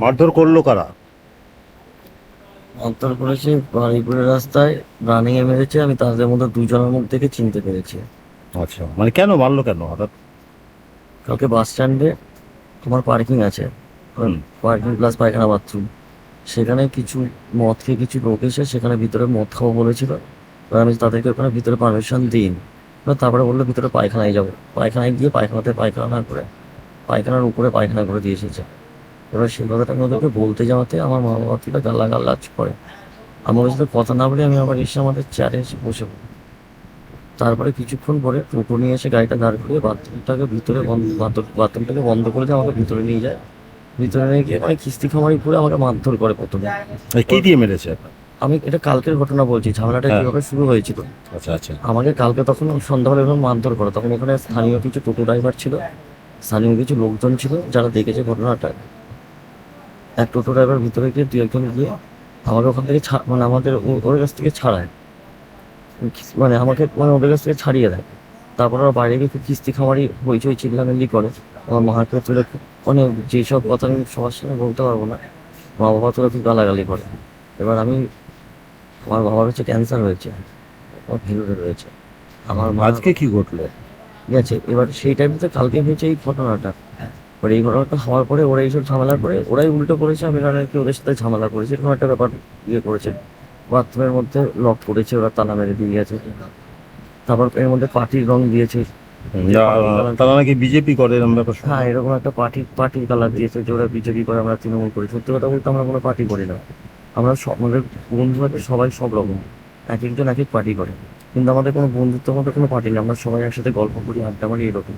মারধর করল কারা? অন্তর করেছে বাড়িপুরের রাস্তায় রানিং এ মেরেছে আমি তাদের মধ্যে দুজনের মুখ থেকে চিনতে পেরেছি। আচ্ছা মানে কেন মারলো কেন হঠাৎ? কালকে বাস স্ট্যান্ডে আমার পার্কিং আছে। পার্কিং প্লাস পায়খানা বাথরুম সেখানে কিছু মদ খেয়ে কিছু লোক এসে সেখানে ভিতরে মদ খাব বলেছিল এবার আমি তাদেরকে ওখানে ভিতরে পারমিশন দিই। তারপরে বলল ভিতরে পায়খানায় যাব পায়খানায় গিয়ে পায়খানাতে পায়খানা করে পায়খানার উপরে পায়খানা করে দিয়ে এসেছে। এবার সেই কথাটা আমি ওদেরকে বলতে যাওয়াতে আমার মা বাবা তুলে গাল্লা গাল্লাচ করে আমার সাথে কথা না বলে আমি আবার এসে আমাদের চেয়ারে এসে বসে পড়ি। তারপরে কিছুক্ষণ পরে টোটো নিয়ে এসে গাড়িটা দাঁড় করিয়ে বাথরুমটাকে ভিতরে বন্ধ বাথরুমটাকে বন্ধ করে দিয়ে আমাকে ভিতরে নিয়ে যায়। ভিতরে নিয়ে গিয়ে মানে কিস্তি খামারি করে আমাকে মারধর করে প্রথমে। কি দিয়ে মেরেছে? আমি এটা কালকের ঘটনা বলছি ঝামেলাটা হ্যাঁ। কীভাবে শুরু হয়েছিল? আচ্ছা আচ্ছা। আমাকে কালকে তখন সন্ধ্যাবেলা এরকম মারধর করে। তখন এখানে স্থানীয় কিছু টোটো ড্রাইভার ছিল স্থানীয় কিছু লোকজন ছিল যারা দেখেছে ঘটনাটা। এক টোটো ড্রাইভার ভিতরে গিয়ে দু একজন গিয়ে আমাকে ওখান থেকে মানে আমাদের ওদের কাছ থেকে ছাড়ায়। মানে আমাকে মানে ওদের কাছ থেকে ছাড়িয়ে দেয়। তারপর ওরা বাইরে গিয়ে কিস্তি খামারি হইচই চিল্লামিল্লি করে। আমার মাকে তুলে মানে যেসব কথা আমি সবার সঙ্গে বলতে পারব না মা বাবা তুলে খুব গালাগালি করে। এবার আমি আমার বাবার হচ্ছে ক্যান্সার হয়েছে। আমার ভেলুরে রয়েছে। আমার মা আজকে কি ঘটলো? আছে এবার সেই টাইমে তো কালকে হয়েছে এই ঘটনাটা। এবার এই ঘটনাটা হওয়ার পরে ওরা এইসব ঝামেলা করে ওরাই উল্টো করেছে আমি আর কি ওদের সাথে ঝামেলা করেছি এরকম একটা ব্যাপার ইয়ে করেছে। বাথরুমের মধ্যে লক করেছে ওরা তালা মেরে দিয়ে গেছে। তারপর এর মধ্যে পার্টির রং দিয়েছে। তারা নাকি বিজেপি করে এরকম ব্যাপার হ্যাঁ এরকম একটা পার্টি পার্টির কালার দিয়েছে যে ওরা বিজেপি করে আমরা তৃণমূল করি। সত্যি কথা বলতে আমরা কোনো পার্টি করি না। আমরা সব আমাদের বন্ধু আছে সবাই সব রকম। এক একজন এক এক পার্টি করে। কিন্তু আমাদের কোনো বন্ধুত্ব মধ্যে কোনো পার্টি নেই আমরা সবাই একসাথে গল্প করি আড্ডা মারি এরকম।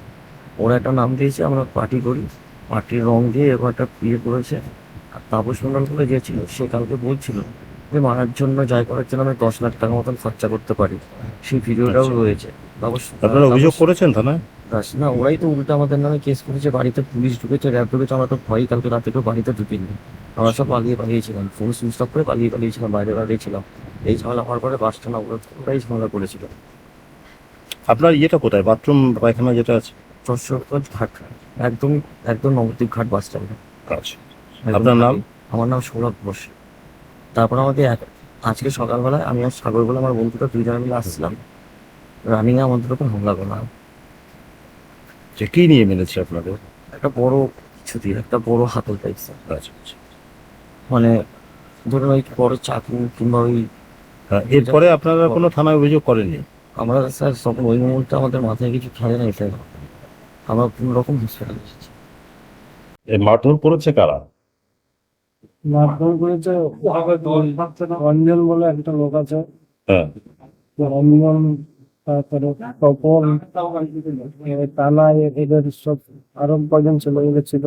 ওরা একটা নাম দিয়েছে আমরা পার্টি করি। পার্টির রং দিয়ে এরকম একটা বিয়ে করেছে। আর তাপস মন্ডল বলে যে ছিল সে কালকে বলছিল যে মারার জন্য যাই করার জন্য আমি দশ লাখ টাকা মতন খরচা করতে পারি। সেই ভিডিওটাও আচ্ছা। রয়েছে। আপনারা অভিযোগ করেছেন থানায়? না ওরাই তো উল্টো আমাদের নামে কেস করেছে বাড়িতে পুলিশ ঢুকেছে র্যাব ঢুকেছে আমরা তো ভয়ই কালকে রাতে কেউ বাড়িতে ঢুকিনি। আমরা সব পালিয়ে পালিয়েছিলাম ফোন সুইচ অফ করে পালিয়ে পালিয়েছিলাম বাইরে দাঁড়িয়েছিলাম এই ঝামেলা হওয়ার পরে বাসটা না ওরা ওরাই ঝামেলা করেছিল। আপনার ইয়েটা কোথায়? বাথরুম পায়খানা যেটা আছে? চশোরগঞ্জ ঘাট একদম একদম নবদ্বীপ ঘাট বাস স্ট্যান্ড আচ্ছা। আপনার নাম? আমার নাম সৌরভ ঘোষ। তারপর আমাকে আজকে সকালবেলায় আমি আর সাগর বলে আমার বন্ধুটা দুইজনে মিলে আসছিলাম। রানিংয়ে আমাদের উপর হামলা করা যে কি নিয়ে মেরেছে আপনাদের? একটা বড় কিছু দিয়ে একটা বড় হাতল টাইপস আচ্ছা আচ্ছা। মানে ধরুন ওই বড় চাকু কিংবা ওই হ্যাঁ, এরপরে আপনারা কোনো থানায় অভিযোগ করেননি? আমরা স্যার তখন ওই মুহূর্তে আমাদের মাথায় কিছু খেলে নাই স্যার আমরা কোনো রকম হসপিটাল এসেছি এই মারধর করেছে কারা? মারধর করেছে অঞ্জন বলে একটা লোক আছে। হ্যাঁ। অঞ্জন তারপরে তপন তালা এদের সব আরও কজন ছিল এদের ছিল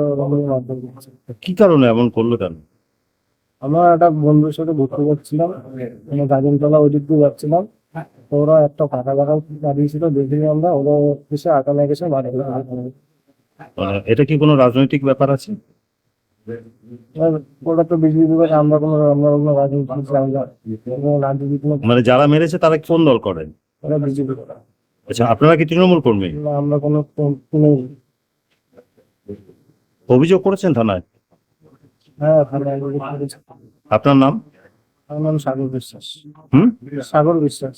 মারধর করেছে। কি কারণে এমন করল কেন? আমরা একটা বন্ধুর সাথে ঘুরতে যাচ্ছিলাম। মানে গাজনতলা ওই দিক দিয়ে যাচ্ছিলাম। ওরা একটা ফাঁকা ফাঁকা দাঁড়িয়েছিল দেখি আমরা ওরা এসে আটা লেগেছে বাড়ি মানে এটা কি কোনো রাজনৈতিক ব্যাপার আছে? ওরা তো বিজেপি আমরা কোনো আমরা কোনো মানে যারা মেরেছে তারা কোন দল করেন ওরা বিজেপি করে। আচ্ছা আপনারা কি তৃণমূল কর্মী? আমরা কোনো অভিযোগ করেছেন থানায়? হ্যাঁ থানায় আপনার নাম? আমার নাম সাগর বিশ্বাস। হুম? সাগর বিশ্বাস।